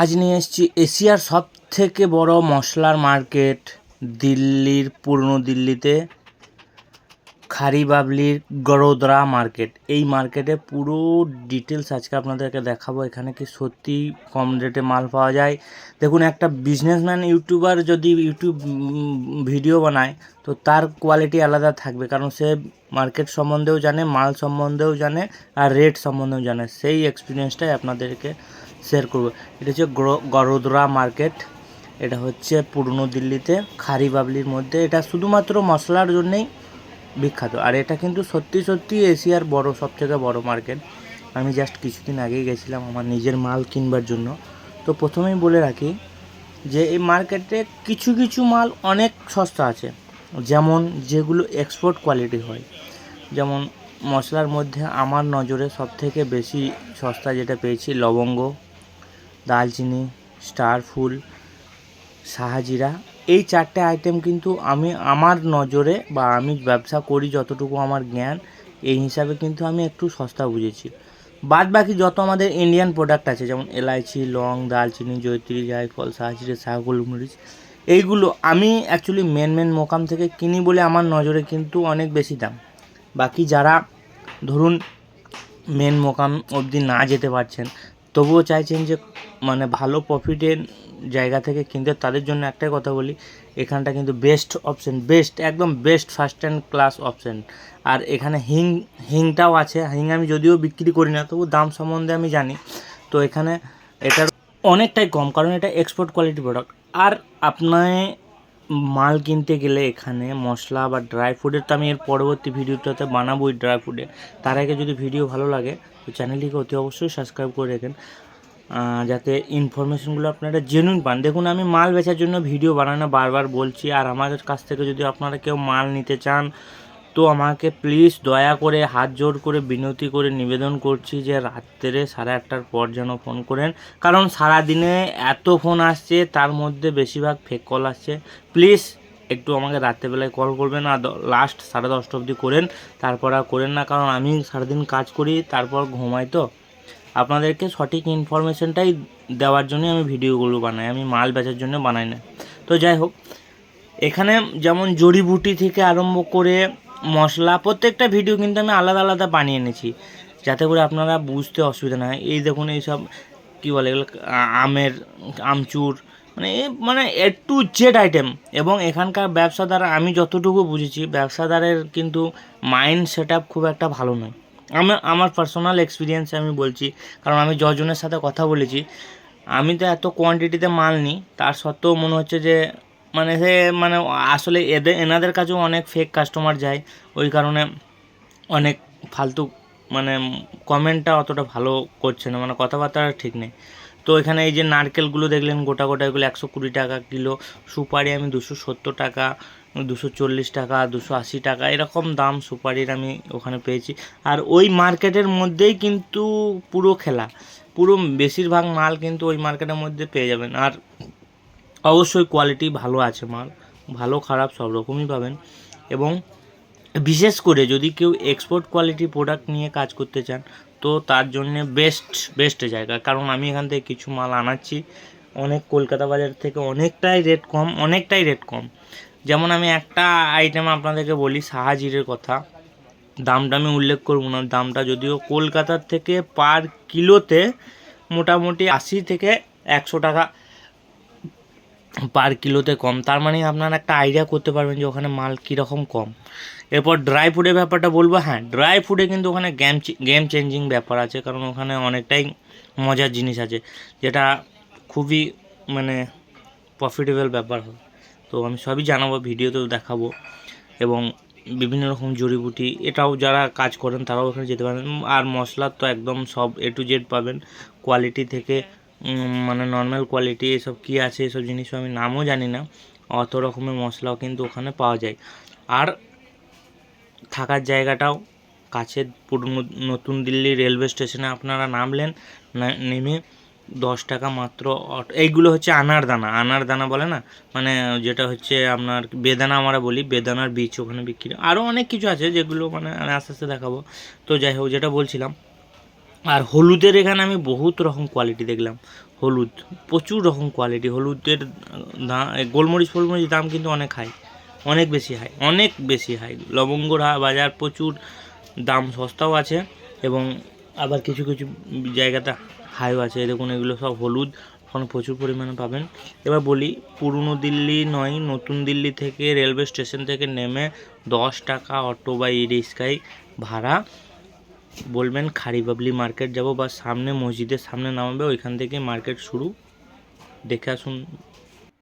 আজ নিয়ে এসেছি এশিয়ার সব থেকে বড় মশলার মার্কেট। দিল্লির, পুরনো দিল্লিতে খারি বাবলির গড়োদরা মার্কেট। এই মার্কেটে পুরো ডিটেলস আজকে আপনাদেরকে দেখাবো। এখানে কি সত্যি কম রেটে মাল পাওয়া যায়। দেখুন, একটা বিজনেসম্যান ইউটিউবার যদি ইউটিউব ভিডিও বানায়, তো তার কোয়ালিটি আলাদা থাকবে। কারণ সে মার্কেট সম্বন্ধেও জানে, মাল সম্বন্ধেও জানে, আর রেট সম্বন্ধেও জানে। সেই এক্সপিরিয়েন্সটাই আপনাদেরকে শেয়ার করব। এটা হচ্ছে গ্র- গড়োদরা মার্কেট এটা হচ্ছে পুরনো দিল্লিতে খারি বাবলির মধ্যে। এটা শুধুমাত্র মশলার জন্যেই বিখ্যাত। আর এটা কিন্তু সত্যি সত্যি এশিয়ার বড় সবথেকে বড় মার্কেট আমি জাস্ট কিছুদিন আগেই গেছিলাম আমার নিজের মাল কিনবার জন্য। তো প্রথমেই বলে রাখি যে, এই মার্কেটে কিছু কিছু মাল অনেক সস্তা আছে। যেমন যেগুলো এক্সপোর্ট কোয়ালিটি হয়। যেমন মশলার মধ্যে আমার নজরে সবথেকে বেশি সস্তা যেটা পেয়েছি, লবঙ্গ। দালচিনি, স্টার ফুল শাহাজিরা এই চারটে আইটেম কিন্তু আমি আমার নজরে বা আমি ব্যবসা করি যতটুকু আমার জ্ঞান, এই হিসাবে কিন্তু আমি একটু সস্তা বুঝেছি। বাদ বাকি যত আমাদের ইন্ডিয়ান প্রোডাক্ট আছে, যেমন এলাইচি, লং, দালচিনি, জয়ত্রী, জায়ফল শাহজিরে শাহ গোলমরিচ এইগুলো আমি অ্যাকচুয়ালি মেন মেন মোকাম থেকে কিনি বলে আমার নজরে কিন্তু অনেক বেশি দাম। বাকি যারা ধরুন মেন মোকাম অবধি না যেতে পারছেন, তবুও চাইছেন যে মানে ভালো প্রফিটের জায়গা থেকে কিনতে, তাদের জন্য একটাই কথা বলি, এখানটা কিন্তু বেস্ট অপশন বেস্ট একদম best first and class option আর এখানে হিং হিংটাও আছে হিং আমি যদিও বিক্রি করি না, তবু দাম সম্বন্ধে আমি জানি। তো এখানে এটার অনেকটাই কম, কারণ এটা এক্সপোর্ট কোয়ালিটি প্রোডাক্ট আর আপনার মাল কিনতে গেলে এখানে মশলা বা ড্রাই ফ্রুটের তো আমি এর পরবর্তী ভিডিওটাতে বানাবোই ড্রাই ফ্রুটে তার আগে যদি ভিডিও ভালো লাগে, তো চ্যানেলটিকে অতি অবশ্যই সাবস্ক্রাইব করে রাখেন। যাতে ইনফরমেশনগুলো আপনারা জেনুইন পান। দেখুন, আমি মাল বেচার জন্য ভিডিও বানানো বারবার বলছি, আর আমাদের কাছ থেকে যদি আপনারা কেউ মাল নিতে চান, তো আমাকে প্লিজ দয়া করে, হাত জোর করে, বিনতি করে নিবেদন করছি যে রাত্রে সাড়ে আটটার পর যেন ফোন করেন। কারণ সারা দিনে এত ফোন আসছে, তার মধ্যে বেশিরভাগ ফেক কল আসছে। প্লিজ একটু আমাকে রাত্রেবেলায় কল করবেন, আর লাস্ট সাড়ে দশটা অবধি করেন। তারপর আর করেন না, কারণ আমি সারাদিন কাজ করি, তারপর ঘুমাই তো। আপনাদেরকে সঠিক ইনফরমেশনটাই দেওয়ার জন্যই আমি ভিডিওগুলো বানাই, আমি মাল বেচার জন্য বানাই না। তো যাই হোক, এখানে যেমন জড়িবুটি থেকে আরম্ভ করে মশলা, প্রত্যেকটা ভিডিও কিন্তু আমি আলাদা আলাদা বানিয়ে এনেছি, যাতে করে আপনারা বুঝতে অসুবিধা না হয়। এই দেখুন, এইসব কী বলে এগুলো, আমের আমচুর মানে মানে এ টু জেড আইটেম এবং এখানকার ব্যবসাদার, আমি যতটুকু বুঝেছি, ব্যবসাদারের কিন্তু মাইন্ড সেট খুব একটা ভালো নয়। আমার আমার পার্সোনাল এক্সপিরিয়েন্স আমি বলছি, কারণ আমি জজনের সাথে কথা বলেছি। আমি তো এত কোয়ান্টিটিতে মাল নিই, তার সত্ত্বেও মনে হচ্ছে যে মানে সে মানে আসলে এদের, এনাদের কাছেও অনেক ফেক কাস্টমার যায়। ওই কারণে অনেক ফালতু মানে কমেন্টটা অতটা ভালো করছে না মানে কথাবার্তা ঠিক নেই। তো এখানে এই যে নারকেলগুলো দেখলেন, গোটা গোটা এগুলো একশো কুড়ি টাকা কিলো। সুপারি আমি দুশো সত্তর টাকা, দুশো চল্লিশ টাকা, দুশো আশি টাকা, এরকম দাম সুপারির আমি ওখানে পেয়েছি। আর ওই মার্কেটের মধ্যেই কিন্তু পুরো খেলা। পুরো বেশিরভাগ মাল কিন্তু ওই মার্কেটের মধ্যে পেয়ে যাবেন। আর অবশ্যই কোয়ালিটি ভালো আছে মাল, ভালো, খারাপ সব রকমই পাবেন। এবং বিশেষ করে যদি কেউ এক্সপোর্ট কোয়ালিটি প্রোডাক্ট নিয়ে কাজ করতে চান তো তার জন্যে বেস্ট বেস্ট জায়গা। কারণ আমি এখান থেকে কিছু মাল আনাচ্ছি। অনেক কলকাতা বাজার থেকে অনেকটাই রেট কম, অনেকটাই রেট কম। যেমন আমি একটা আইটেম আপনাদেরকে বলি, সাহাজিরের কথা। দামটা আমি উল্লেখ করব না। দামটা যদিও কলকাতার থেকে পার কিলোতে মোটামুটি আশি থেকে একশো টাকা পার কিলোতে কম। তার মানে আপনারা একটা আইডিয়া করতে পারবেন যে ওখানে মাল কীরকম কম। এরপর ড্রাই ফুডের ব্যাপারটা বলব হ্যাঁ ড্রাই ফুডে কিন্তু ওখানে গেম গেম চেঞ্জিং ব্যাপার আছে, কারণ ওখানে অনেকটাই মজার জিনিস আছে, যেটা খুবই মানে প্রফিটেবল ব্যাপার হয়। তো আমি সবই জানাব, ভিডিওতেও দেখাবো, এবং বিভিন্ন রকম জড়িবুটি, এটাও যারা কাজ করেন তারাও ওখানে যেতে পারেন। আর মশলার তো একদম সব এ টু জেড পাবেন। কোয়ালিটি থেকে মানে নর্মাল কোয়ালিটি এসব কী আছে, এসব জিনিসও আমি নামও জানি না। অত রকমের মশলাও কিন্তু ওখানে পাওয়া যায়। আর থাকার জায়গাটাও কাছে নতুন দিল্লি রেলওয়ে স্টেশনে আপনারা নামলেন নেমে দশ টাকা মাত্র এইগুলো হচ্ছে আনার দানা। আনার দানা বলে না? মানে যেটা হচ্ছে আপনার বেদানা আমরা বলি, বেদানার বীজ ওখানে বিক্রি আরও অনেক কিছু আছে যেগুলো মানে আস্তে আস্তে দেখাবো। তো যাই হোক, যেটা বলছিলাম আর হলুদের এখানে আমি বহুত রকম কোয়ালিটি দেখলাম। হলুদ, প্রচুর রকম কোয়ালিটি হলুদের দাম গোলমরিচ ফোলমরিচ দাম কিন্তু অনেক হাই অনেক বেশি হাই অনেক বেশি হাই লবঙ্গর হা- বাজার প্রচুর, দাম সস্তাও আছে এবং আবার কিছু কিছু জায়গাতে হাইও আছে। দেখুন, এগুলো সব হলুদ ওখানে প্রচুর পরিমাণে পাবেন। এবার বলি, পুরনো দিল্লি নয়, নতুন দিল্লি থেকে রেলওয়ে স্টেশন থেকে নেমে দশ টাকা অটো বা ই রিক্সায় ভাড়া। বলবেন খারিবাবলি মার্কেট যাব বা সামনে মসজিদের সামনে নামাবে, ওইখান থেকে মার্কেট শুরু। দেখে আসুন